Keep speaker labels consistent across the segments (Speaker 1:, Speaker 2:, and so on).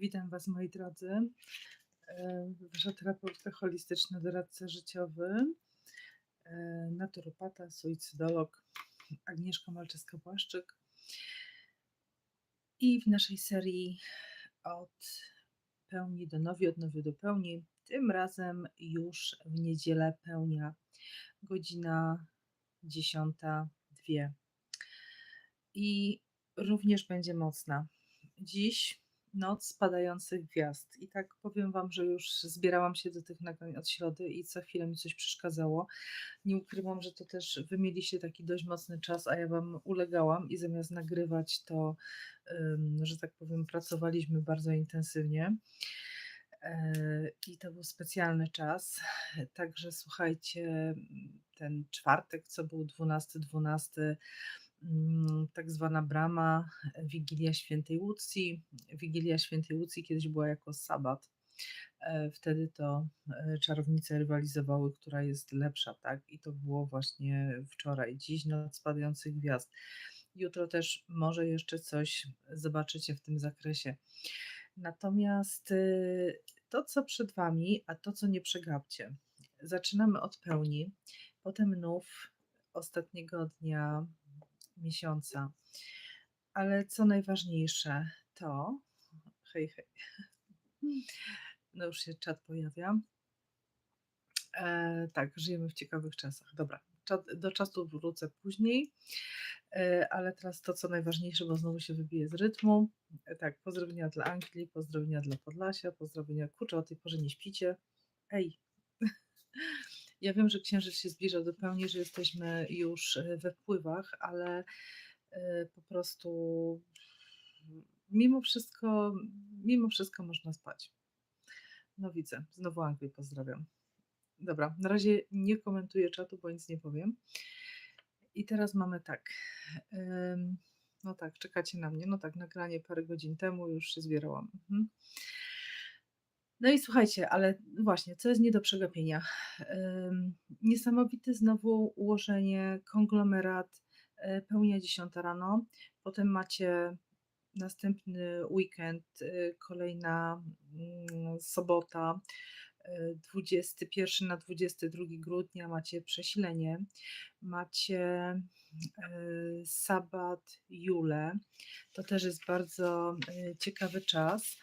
Speaker 1: Witam Was, moi drodzy. E, Wasza terapeutka holistyczna, doradca życiowy, e, naturopata, suicydolog Agnieszka Malczewska-Błaszczyk. I w naszej serii od pełni do nowi, od nowi do pełni, tym razem już w niedzielę pełnia, godzina 10.02. I również będzie mocna. Dziś noc spadających gwiazd. I tak powiem Wam, że już zbierałam się do tych nagrań od środy i co chwilę mi coś przeszkadzało. Nie ukrywam, że to też Wy mieliście taki dość mocny czas, a ja Wam ulegałam i zamiast nagrywać, to, że tak powiem, pracowaliśmy bardzo intensywnie. E, I to był specjalny czas. Także słuchajcie, ten czwartek, co był 12-12, mm, tak zwana brama, Wigilia Świętej Łucji. Wigilia Świętej Łucji kiedyś była jako sabat. E, Wtedy to e, czarownice rywalizowały, która jest lepsza, tak? I to było właśnie wczoraj. Dziś noc spadających gwiazd. Jutro też może jeszcze coś zobaczycie w tym zakresie. Natomiast to, co przed Wami, a to, co nie przegapcie. Zaczynamy od pełni, potem nów ostatniego dnia miesiąca. Ale co najważniejsze, to. Hej, hej. No już się czat pojawia. E, tak, żyjemy w ciekawych czasach. Dobra, do czatu wrócę później, e, ale teraz to, co najważniejsze, bo znowu się wybije z rytmu. E, tak, pozdrowienia dla Anglii, pozdrowienia dla Podlasia, pozdrowienia, kurczę, o tej porze nie śpicie. Ej, ja wiem, że księżyc się zbliża do pełni, że jesteśmy już e, we wpływach, ale e, po prostu mimo wszystko, mimo wszystko można spać. No widzę, znowu Anglię pozdrawiam. Dobra, na razie nie komentuję czatu, bo nic nie powiem. I teraz mamy tak. No tak, czekacie na mnie. No tak, nagranie parę godzin temu już się zbierałam. Mhm. No i słuchajcie, ale właśnie, co jest nie do przegapienia? Niesamowite znowu ułożenie, konglomerat, e, pełnia 10 rano, potem macie następny weekend, y, kolejna mm, sobota, y, 21 na 22 grudnia macie przesilenie, macie sabat Jule, to też jest bardzo ciekawy czas,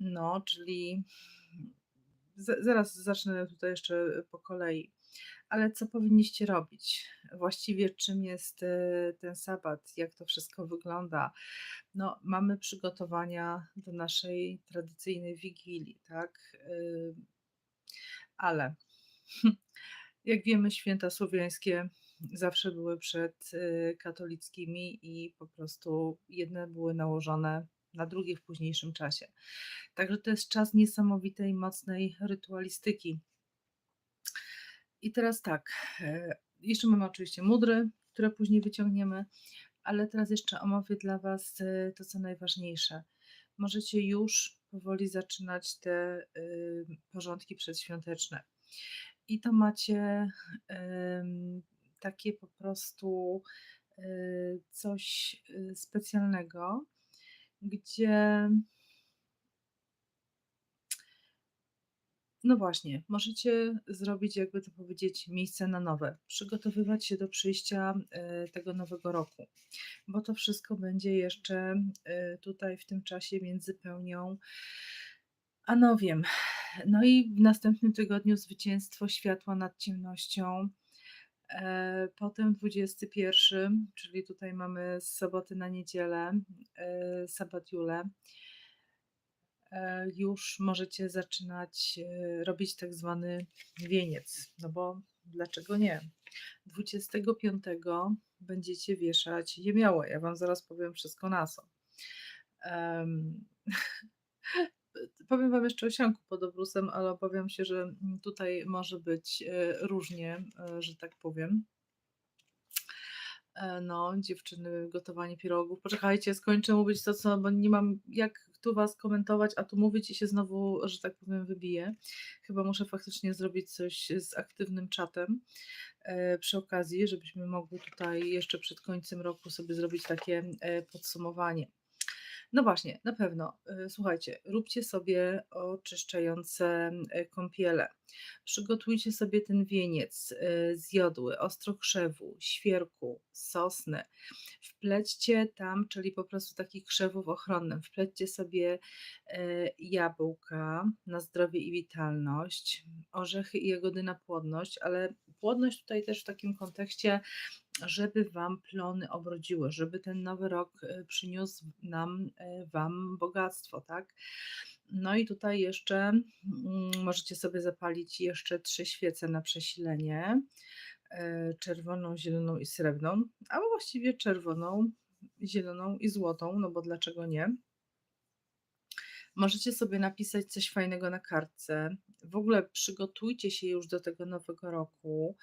Speaker 1: no, czyli z- zaraz zacznę tutaj jeszcze po kolei. Ale co powinniście robić? Właściwie czym jest e, ten sabat? Jak to wszystko wygląda? No, mamy przygotowania do naszej tradycyjnej wigilii, tak? Y, Ale jak wiemy, święta słowiańskie zawsze były przed y, katolickimi i po prostu jedne były nałożone na drugie w późniejszym czasie. Także to jest czas niesamowitej, mocnej rytualistyki. I teraz tak, e, jeszcze mamy oczywiście mudry, które później wyciągniemy, ale teraz jeszcze omówię dla Was e, to, co najważniejsze. Możecie już powoli zaczynać te y, porządki przedświąteczne. I to macie takie po prostu coś specjalnego, gdzie No właśnie, możecie zrobić, jakby to powiedzieć, miejsce na nowe, przygotowywać się do przyjścia e, tego nowego roku, bo to wszystko będzie jeszcze e, tutaj w tym czasie między pełnią a nowiem. No i w następnym tygodniu zwycięstwo światła nad ciemnością. E, Potem 21, czyli tutaj mamy z soboty na niedzielę, e, sabat Jule e, już możecie zaczynać robić tak zwany wieniec. No bo dlaczego nie? 25 będziecie wieszać jemiołę. Ja Wam zaraz powiem wszystko na co. powiem Wam jeszcze o sianku pod obrusem, ale obawiam się, że tutaj może być e, różnie, e, że tak powiem. E, No, dziewczyny, gotowanie pierogów. Poczekajcie, skończę mówić to, co, bo nie mam jak tu Was komentować, a tu mówić i się znowu, że tak powiem, wybiję. Chyba muszę faktycznie zrobić coś z aktywnym czatem przy okazji, żebyśmy mogli tutaj jeszcze przed końcem roku sobie zrobić takie podsumowanie. No właśnie, na pewno. Y, słuchajcie, róbcie sobie oczyszczające, y, kąpiele. Przygotujcie sobie ten wieniec, y, z jodły, ostrokrzewu, świerku, sosny. Wplećcie tam, czyli po prostu takich krzewów ochronnych, wplećcie sobie, jabłka na zdrowie i witalność, orzechy i jagody na płodność, ale płodność tutaj też w takim kontekście, żeby Wam plony obrodziły, żeby ten nowy rok, y, przyniósł nam, y, Wam bogactwo, tak. No i tutaj jeszcze, mm, możecie sobie zapalić jeszcze 3 świece na przesilenie, y, czerwoną, zieloną i srebrną, albo właściwie czerwoną, zieloną i złotą, no bo dlaczego nie? Możecie sobie napisać coś fajnego na kartce. W ogóle przygotujcie się już do tego nowego roku,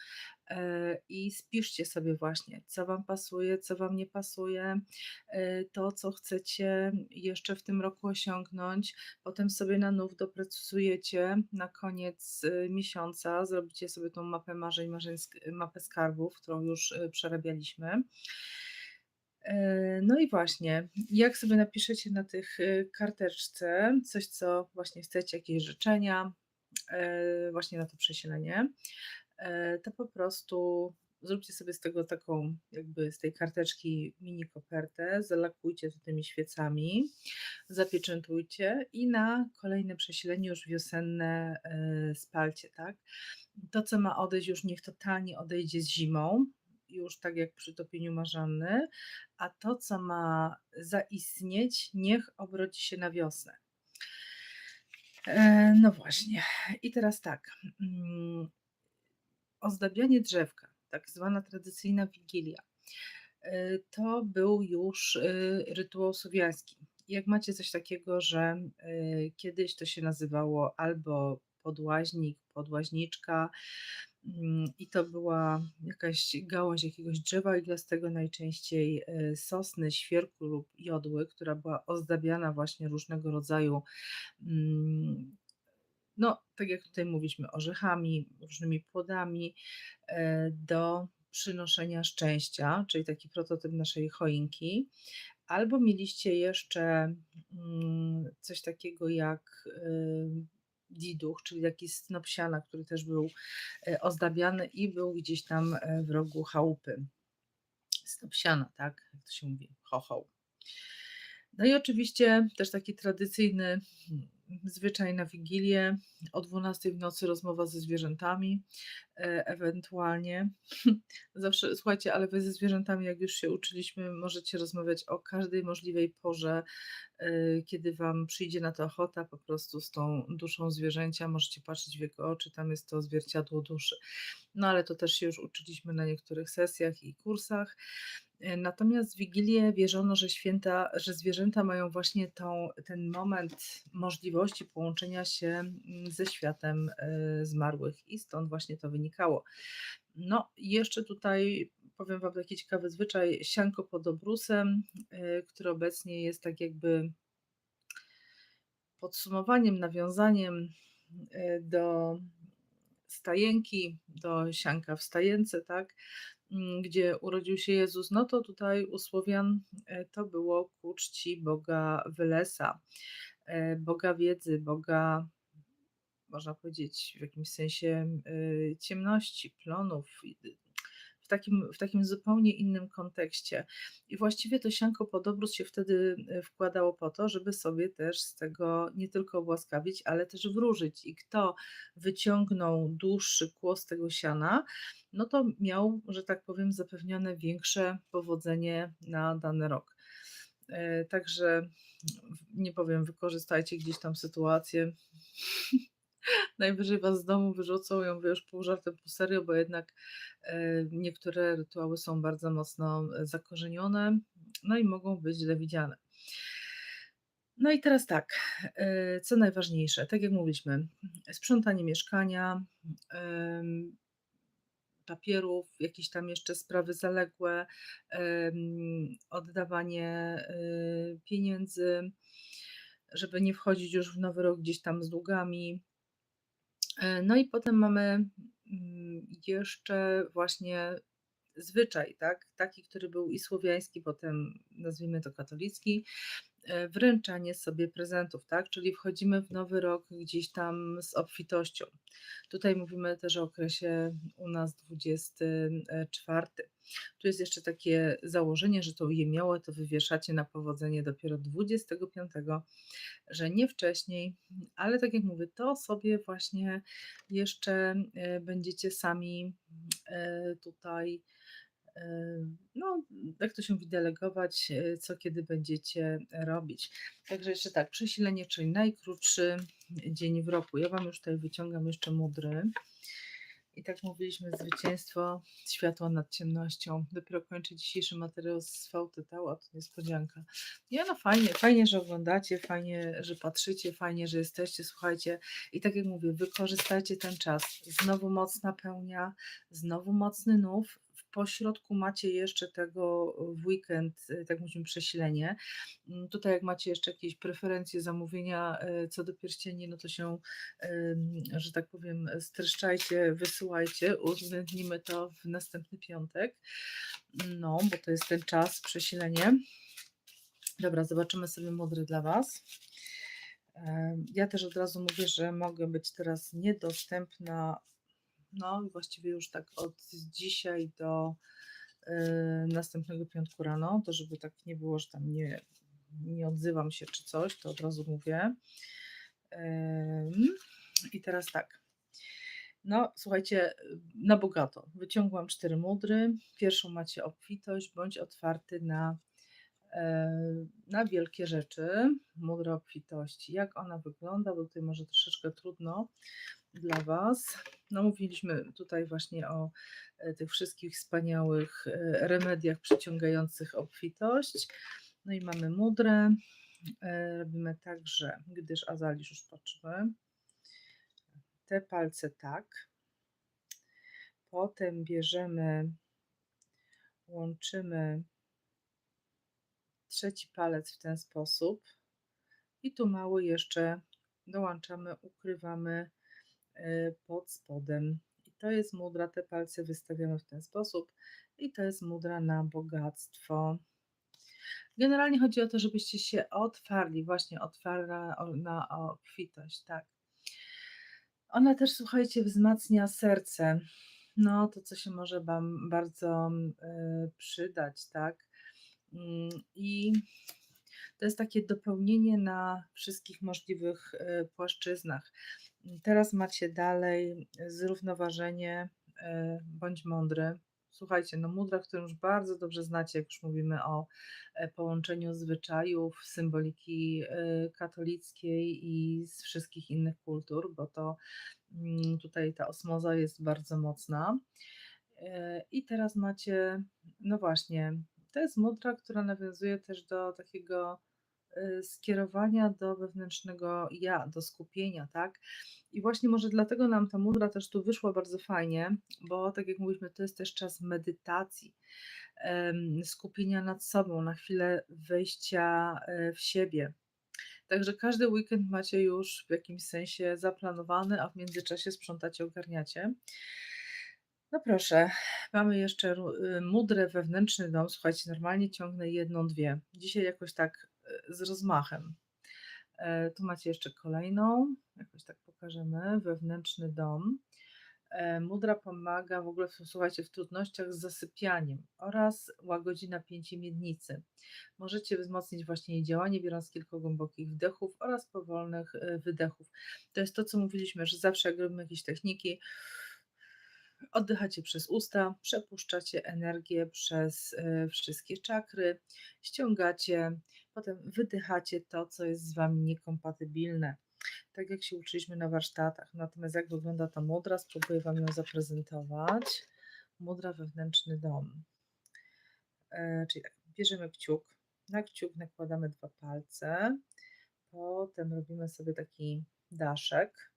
Speaker 1: e, i spiszcie sobie właśnie, co Wam pasuje, co Wam nie pasuje, e, to, co chcecie jeszcze w tym roku osiągnąć. Potem sobie na nów doprecyzujecie na koniec, y, miesiąca, zrobicie sobie tą mapę marzeń, marzeń mapę skarbów, którą już, przerabialiśmy. E, no i właśnie, jak sobie napiszecie na tych y, karteczce coś, co właśnie chcecie, jakieś życzenia, e, właśnie na to przesilenie, e, to po prostu zróbcie sobie z tego taką, jakby z tej karteczki mini kopertę, zalakujcie to tymi świecami, zapieczętujcie i na kolejne przesilenie już wiosenne spalcie, tak. To, co ma odejść, już niech totalnie odejdzie z zimą, już tak jak przy topieniu marzanny, a to, co ma zaistnieć, niech obrodzi się na wiosnę. E, no właśnie. I teraz tak. Mm, ozdabianie drzewka, tak zwana tradycyjna wigilia, e, to był już e, rytuał słowiański. Jak macie coś takiego, że kiedyś to się nazywało albo podłaźnik, podłaźniczka, i to była jakaś gałąź jakiegoś drzewa iglastego, najczęściej e, sosny, świerku lub jodły, która była ozdabiana właśnie różnego rodzaju, mm, no, tak jak tutaj mówiliśmy, orzechami, różnymi płodami e, do przynoszenia szczęścia, czyli taki prototyp naszej choinki. Albo mieliście jeszcze mm, coś takiego jak diduch, czyli taki snop siana, który też był e, ozdabiany i był gdzieś tam e, w rogu chałupy. Snop siana, tak, jak to się mówi, chochoł. No i oczywiście też taki tradycyjny zwyczaj na Wigilię, o 12 w nocy rozmowa ze zwierzętami, e, ewentualnie. Zawsze, słuchajcie, ale wy ze zwierzętami, jak już się uczyliśmy, możecie rozmawiać o każdej możliwej porze, e, kiedy wam przyjdzie na to ochota, po prostu z tą duszą zwierzęcia, możecie patrzeć w jego oczy, tam jest to zwierciadło duszy. No ale to też się już uczyliśmy na niektórych sesjach i kursach. E, natomiast w Wigilię wierzono, że święta, że zwierzęta mają właśnie tą, ten moment możliwości połączenia się mm, ze światem e, zmarłych i stąd właśnie to wynikało. No, jeszcze tutaj powiem Wam taki ciekawy zwyczaj, sianko pod obrusem, e, który obecnie jest tak jakby podsumowaniem, nawiązaniem do stajenki, do sianka w stajence, tak? Mm, gdzie urodził się Jezus, no to tutaj u Słowian e, to było ku czci Boga Wylesa, e, Boga wiedzy, Boga, można powiedzieć, w jakimś sensie e, ciemności, plonów, w takim, w takim zupełnie innym kontekście. I właściwie to sianko pod obrus się wtedy e, wkładało po to, żeby sobie też z tego nie tylko łaskawić, ale też wróżyć. I kto wyciągnął dłuższy kłos tego siana, no to miał, że tak powiem, zapewnione większe powodzenie na dany rok. E, także nie powiem, wykorzystajcie gdzieś tam sytuację. Najwyżej was z domu wyrzucą, ją już pół żartem, pół serio, bo jednak e, niektóre rytuały są bardzo mocno e, zakorzenione, no i mogą być źle widziane. No i teraz tak, e, co najważniejsze, tak jak mówiliśmy, sprzątanie mieszkania, papierów, jakieś tam jeszcze sprawy zaległe, oddawanie pieniędzy, żeby nie wchodzić już w nowy rok gdzieś tam z długami, no i potem mamy mm, jeszcze właśnie zwyczaj, tak? Taki, który był i słowiański, potem nazwijmy to katolicki, e, wręczanie sobie prezentów, tak? Czyli wchodzimy w nowy rok gdzieś tam z obfitością. Tutaj mówimy też o okresie u nas 24. Tu jest jeszcze takie założenie, że to jemiołę to wywieszacie na powodzenie dopiero 25, że nie wcześniej, ale tak jak mówię, to sobie właśnie jeszcze e, będziecie sami e, tutaj no, jak to się mówi, delegować, e, co kiedy będziecie robić. Także jeszcze tak, przesilenie, czyli najkrótszy dzień w roku. Ja Wam już tutaj wyciągam jeszcze mudry. I tak mówiliśmy, zwycięstwo światła nad ciemnością. Dopiero kończę dzisiejszy materiał z VTT, a to niespodzianka. Ja no fajnie, fajnie, że oglądacie, fajnie, że patrzycie, fajnie, że jesteście, słuchajcie. I tak jak mówię, wykorzystajcie ten czas. Znowu moc napełnia, znowu mocny nów, pośrodku macie jeszcze tego w weekend, y, tak mówimy, przesilenie. Mm, tutaj jak macie jeszcze jakieś preferencje zamówienia y, co do pierścieni, no to się, że tak powiem, streszczajcie, wysyłajcie, uwzględnimy to w następny piątek. No, bo to jest ten czas, przesilenie. Dobra, zobaczymy sobie modry dla Was. Ja też od razu mówię, że mogę być teraz niedostępna no właściwie już tak od dzisiaj do y, następnego piątku rano, to żeby tak nie było, że tam nie, nie odzywam się czy coś, to od razu mówię. I teraz tak. No, słuchajcie, na bogato. Wyciągłam cztery mudry. Pierwszą macie obfitość, bądź otwarty na, e, na wielkie rzeczy. Mudra obfitości. Jak ona wygląda, bo tutaj może troszeczkę trudno dla Was. No, mówiliśmy tutaj właśnie o e, tych wszystkich wspaniałych e, remediach przyciągających obfitość. No i mamy mudrę. E, robimy tak, że gdyż azalisz już patrzymy. Te palce tak. Potem bierzemy, łączymy trzeci palec w ten sposób. I tu mały jeszcze dołączamy, ukrywamy pod spodem. I to jest mudra, te palce wystawiamy w ten sposób i to jest mudra na bogactwo. Generalnie chodzi o to, żebyście się otwarli, właśnie otwarła na obfitość, tak. Ona też, słuchajcie, wzmacnia serce. No, to co się może Wam bardzo y, przydać, tak. Mm, I to jest takie dopełnienie na wszystkich możliwych y, płaszczyznach. Teraz macie dalej zrównoważenie, e, bądź mądry. Słuchajcie, no mudra, którą już bardzo dobrze znacie, jak już mówimy o e, połączeniu zwyczajów, symboliki e, katolickiej i z wszystkich innych kultur, bo to mm, tutaj ta osmoza jest bardzo mocna. I teraz macie, no właśnie, to jest mudra, która nawiązuje też do takiego Y, skierowania do wewnętrznego ja, do skupienia, tak? I właśnie może dlatego nam ta mudra też tu wyszła bardzo fajnie, bo tak jak mówiliśmy, to jest też czas medytacji, skupienia nad sobą, na chwilę wejścia e, w siebie. Także każdy weekend macie już w jakimś sensie zaplanowany, a w międzyczasie sprzątacie, ogarniacie. No proszę, mamy jeszcze y, mudrę wewnętrzny dom. Słuchajcie, normalnie ciągnę jedną, dwie. Dzisiaj jakoś tak z rozmachem. E, tu macie jeszcze kolejną, jakoś tak pokażemy, wewnętrzny dom. E, mudra pomaga w ogóle, słuchajcie, w trudnościach z zasypianiem oraz łagodzi napięcie miednicy. Możecie wzmocnić właśnie jej działanie, biorąc kilka głębokich wdechów oraz powolnych e, wydechów. To jest to, co mówiliśmy, że zawsze jak robimy jakieś techniki, Oddychacie przez usta, przepuszczacie energię przez e, wszystkie czakry, ściągacie, potem wydychacie to, co jest z Wami niekompatybilne. Tak jak się uczyliśmy na warsztatach. Natomiast jak wygląda ta mudra, spróbuję Wam ją zaprezentować. Mudra wewnętrzny dom. E, czyli tak, bierzemy kciuk, na kciuk nakładamy dwa palce, potem robimy sobie taki daszek.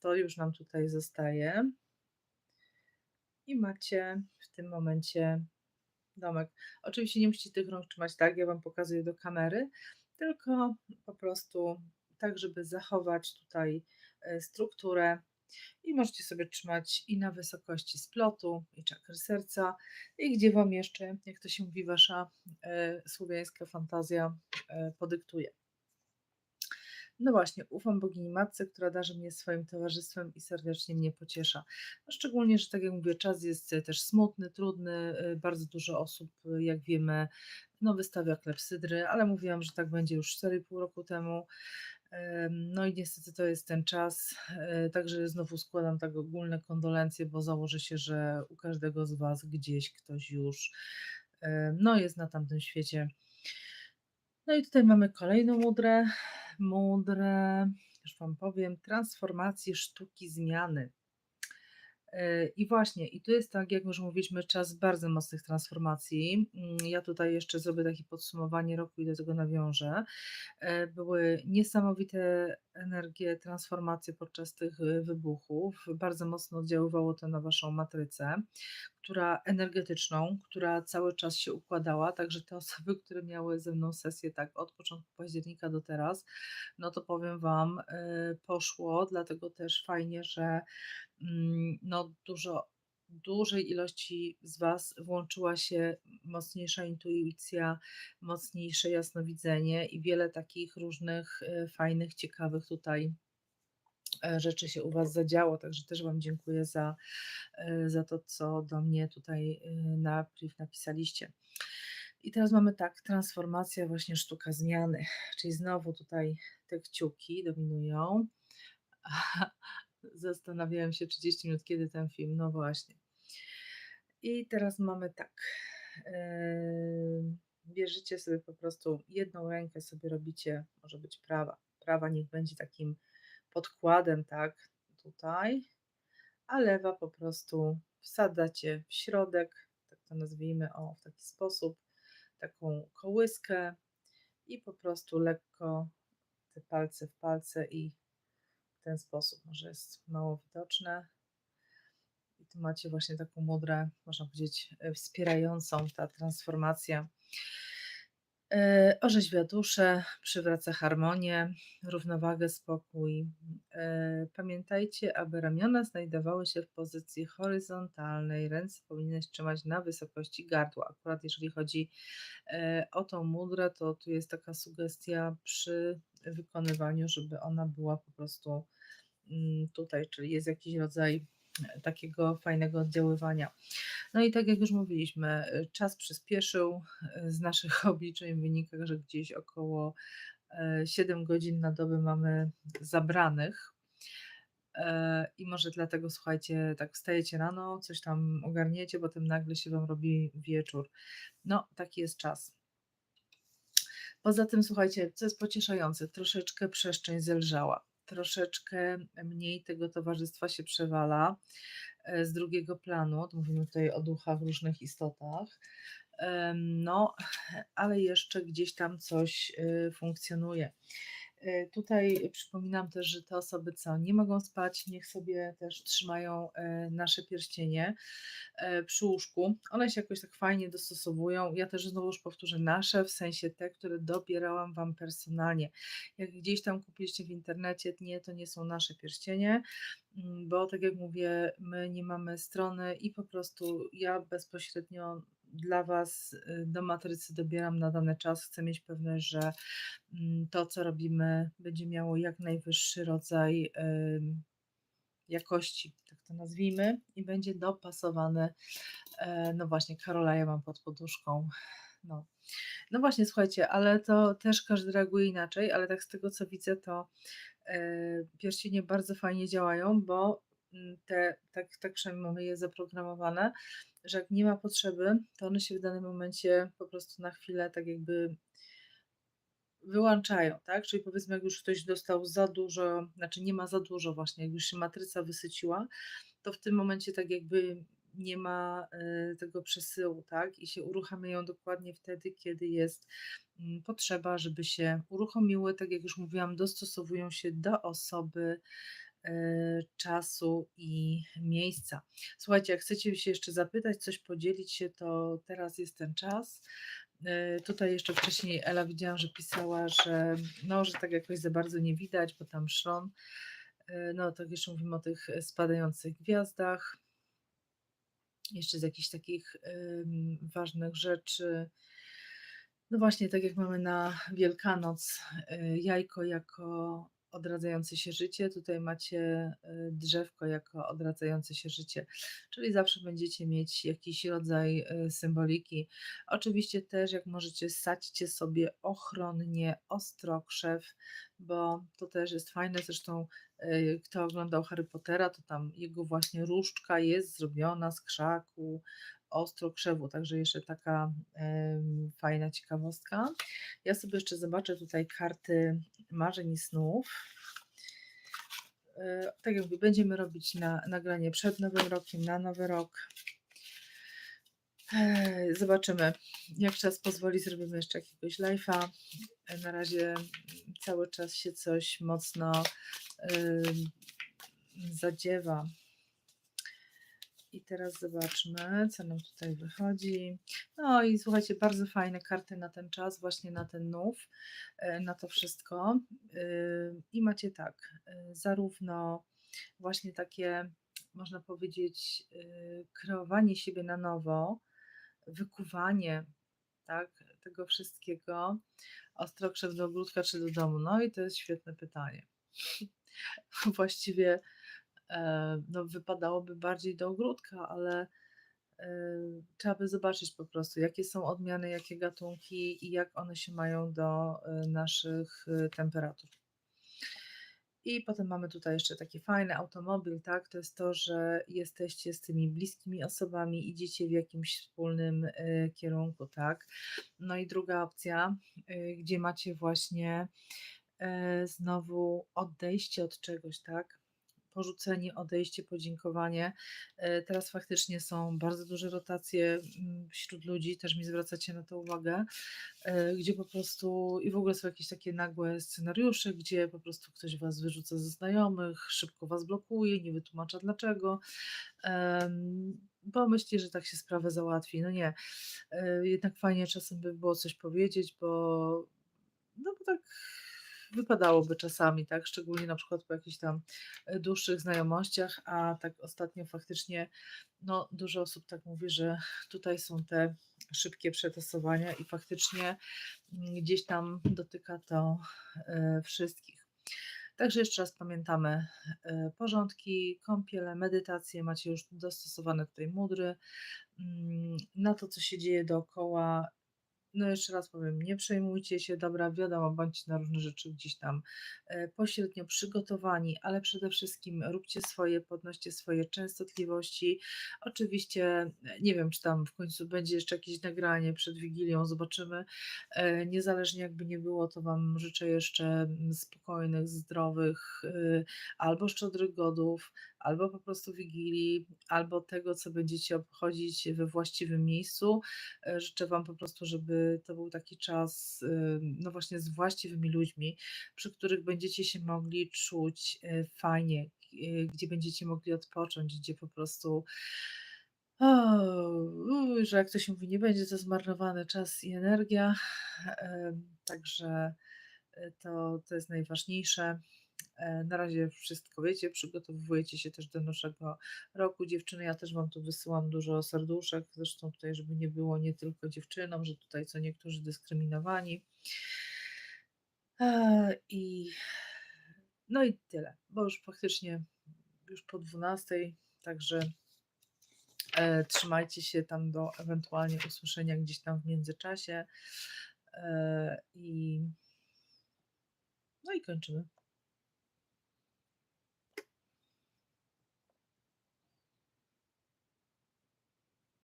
Speaker 1: To już nam tutaj zostaje i macie w tym momencie domek. Oczywiście nie musicie tych rąk trzymać tak, ja Wam pokazuję do kamery, tylko po prostu tak, żeby zachować tutaj e, strukturę I możecie sobie trzymać i na wysokości splotu, i czakry serca, i gdzie Wam jeszcze, jak to się mówi, Wasza e, słowiańska fantazja e, podyktuje. No właśnie, ufam bogini matce, która darzy mnie swoim towarzystwem i serdecznie mnie pociesza. No szczególnie, że tak jak mówię, czas jest e, też smutny, trudny. e, Bardzo dużo osób, e, jak wiemy, no wystawia klepsydry, ale mówiłam, że tak będzie już 4,5 roku temu. Em, No i niestety to jest ten czas. Także znowu składam tak ogólne kondolencje, bo założę się, że u każdego z Was gdzieś ktoś już no, jest na tamtym świecie. No i tutaj mamy kolejną mudrę. Mudrę, już Wam powiem, transformacji sztuki zmiany. Yy, I właśnie, i tu jest tak, jak już mówiliśmy, czas bardzo mocnych transformacji. Mm, Ja tutaj jeszcze zrobię takie podsumowanie roku i do tego nawiążę. E, Były niesamowite energie, transformacje podczas tych y, wybuchów. Bardzo mocno oddziaływało to na Waszą matrycę, która energetyczną, która cały czas się układała. Także te osoby, które miały ze mną sesję tak od początku października do teraz, no to powiem Wam, y, poszło, dlatego też fajnie, że mm, no dużo, dużej ilości z Was włączyła się mocniejsza intuicja, mocniejsze jasnowidzenie i wiele takich różnych e, fajnych, ciekawych tutaj e, rzeczy się u Was zadziało. Także też Wam dziękuję za, e, za to, co do mnie tutaj na priv napisaliście. I teraz mamy tak, transformacja, właśnie sztuka zmiany, czyli znowu tutaj te kciuki dominują. Zastanawiałem się 30 minut, kiedy ten film. No właśnie. I teraz mamy tak. em, Bierzecie sobie po prostu jedną rękę, sobie robicie, może być prawa. Prawa niech będzie takim podkładem, tak, tutaj, a lewa po prostu wsadzacie w środek, tak to nazwijmy, o, w taki sposób, taką kołyskę i po prostu lekko te palce w palce i ten sposób, może jest mało widoczne. I tu macie właśnie taką mudrę, można powiedzieć, e, wspierającą ta transformacja. E, Orzeźwia duszę, przywraca harmonię, równowagę, spokój. E, Pamiętajcie, aby ramiona znajdowały się w pozycji horyzontalnej, ręce powinny trzymać na wysokości gardła. Akurat jeżeli chodzi o tą mudrę, to tu jest taka sugestia przy wykonywaniu, żeby ona była po prostu tutaj, czyli jest jakiś rodzaj e, takiego fajnego oddziaływania. No i tak jak już mówiliśmy, y, czas przyspieszył. y, Z naszych obliczeń wynika, że gdzieś około e, 7 godzin na dobę mamy zabranych. E, I może dlatego, słuchajcie, tak wstajecie rano, coś tam ogarniecie, potem nagle się Wam robi wieczór. No, taki jest czas. Poza tym, słuchajcie, co jest pocieszające, troszeczkę przestrzeń zelżała, troszeczkę mniej tego towarzystwa się przewala e, z drugiego planu. Mówimy tutaj o duchach, różnych istotach. No, ale jeszcze gdzieś tam coś y, funkcjonuje. E, Tutaj przypominam też, że te osoby, co nie mogą spać, niech sobie też trzymają e, nasze pierścienie e, przy łóżku. One się jakoś tak fajnie dostosowują. Ja też znowu już powtórzę nasze, w sensie te, które dobierałam Wam personalnie. Jak gdzieś tam kupiliście w internecie, nie, to nie są nasze pierścienie, mm, bo tak jak mówię, my nie mamy strony i po prostu ja bezpośrednio dla Was y, do matrycy dobieram na dany czas. Chcę mieć pewność, że mm, to, co robimy, będzie miało jak najwyższy rodzaj jakości, tak to nazwijmy, i będzie dopasowane. E, No właśnie, Karola ja mam pod poduszką. No. no właśnie, słuchajcie, ale to też każdy reaguje inaczej, ale tak z tego co widzę, to e, pierścienie bardzo fajnie działają, bo te, tak, tak przynajmniej mamy je zaprogramowane, że jak nie ma potrzeby, to one się w danym momencie po prostu na chwilę tak jakby wyłączają, tak? Czyli powiedzmy, jak już ktoś dostał za dużo, znaczy nie ma za dużo właśnie, jak już się matryca wysyciła, to w tym momencie tak jakby nie ma e, tego przesyłu, tak? I się uruchamiają dokładnie wtedy, kiedy jest mm, potrzeba, żeby się uruchomiły. Tak jak już mówiłam, dostosowują się do osoby, czasu i miejsca. Słuchajcie, jak chcecie się jeszcze zapytać, coś podzielić się, to teraz jest ten czas. E, Tutaj jeszcze wcześniej Ela widziałam, że pisała, że no, że tak jakoś za bardzo nie widać, bo tam szron. E, no, tak jeszcze mówimy o tych spadających gwiazdach. Jeszcze z jakichś takich ważnych rzeczy. No właśnie, tak jak mamy na Wielkanoc y, jajko jako odradzające się życie, tutaj macie y, drzewko jako odradzające się życie, czyli zawsze będziecie mieć jakiś rodzaj y, symboliki. Oczywiście też, jak możecie, sadźcie sobie ochronnie ostrokrzew, bo to też jest fajne. Zresztą, y, kto oglądał Harry Pottera, to tam jego właśnie różdżka jest zrobiona z krzaku, ostrokrzewu, także jeszcze taka fajna ciekawostka. Ja sobie jeszcze zobaczę tutaj karty marzeń i snów. E, Tak jak mówię, będziemy robić na, nagranie przed Nowym Rokiem, na Nowy Rok. E, Zobaczymy, jak czas pozwoli, zrobimy jeszcze jakiegoś live'a. E, Na razie cały czas się coś mocno zadziewa. I teraz zobaczmy, co nam tutaj wychodzi. No i słuchajcie, bardzo fajne karty na ten czas, właśnie na ten nów, e, na to wszystko. Yy, I macie tak, yy, zarówno właśnie takie, można powiedzieć, kreowanie siebie na nowo, wykuwanie, tak, tego wszystkiego, ostrokrzew do ogródka czy do domu. No i to jest świetne pytanie. Właściwie e, no, wypadałoby bardziej do ogródka, ale e, trzeba by zobaczyć po prostu, jakie są odmiany, jakie gatunki i jak one się mają do e, naszych e, temperatur. I potem mamy tutaj jeszcze taki fajny automobil, tak? To jest to, że jesteście z tymi bliskimi osobami, idziecie w jakimś wspólnym e, kierunku, tak? No i druga opcja, e, gdzie macie właśnie e, znowu odejście od czegoś, tak? Porzucenie, odejście, podziękowanie. E, Teraz faktycznie są bardzo duże rotacje mm, wśród ludzi, też mi zwracacie na to uwagę, e, gdzie po prostu i w ogóle są jakieś takie nagłe scenariusze, gdzie po prostu ktoś was wyrzuca ze znajomych, szybko was blokuje, nie wytłumacza dlaczego, bo myśli, że tak się sprawę załatwi. No nie, E, jednak fajnie czasem by było coś powiedzieć, bo no bo tak wypadałoby czasami, tak, szczególnie na przykład po jakichś tam e, dłuższych znajomościach, a tak ostatnio faktycznie no, dużo osób tak mówi, że tutaj są te szybkie przetasowania i faktycznie mm, gdzieś tam dotyka to e, wszystkich. Także jeszcze raz pamiętamy e, porządki, kąpiele, medytacje, macie już dostosowane tutaj mudry mm, na to, co się dzieje dookoła no jeszcze raz powiem, nie przejmujcie się, dobra, wiadomo, bądźcie na różne rzeczy gdzieś tam e, pośrednio przygotowani, ale przede wszystkim róbcie swoje, podnoście swoje częstotliwości. Oczywiście e, nie wiem, czy tam w końcu będzie jeszcze jakieś nagranie przed Wigilią, zobaczymy. E, Niezależnie jakby nie było, to Wam życzę jeszcze mm, spokojnych, zdrowych albo szczodrych godów, albo po prostu Wigilii, albo tego, co będziecie obchodzić we właściwym miejscu. E, Życzę Wam po prostu, żeby to był taki czas, y, no właśnie z właściwymi ludźmi, przy których będziecie się mogli czuć e, fajnie, e, gdzie będziecie mogli odpocząć, gdzie po prostu, o, że jak to się mówi, nie będzie to zmarnowany czas i energia. Także e, to, to jest najważniejsze. E, Na razie wszystko wiecie, przygotowujecie się też do naszego roku. Dziewczyny, ja też Wam tu wysyłam dużo serduszek, zresztą tutaj, żeby nie było nie tylko dziewczynom, że tutaj co niektórzy dyskryminowani. E, I no i tyle, bo już faktycznie już po 12, także e, trzymajcie się tam do ewentualnie usłyszenia gdzieś tam w międzyczasie. E, I no i kończymy.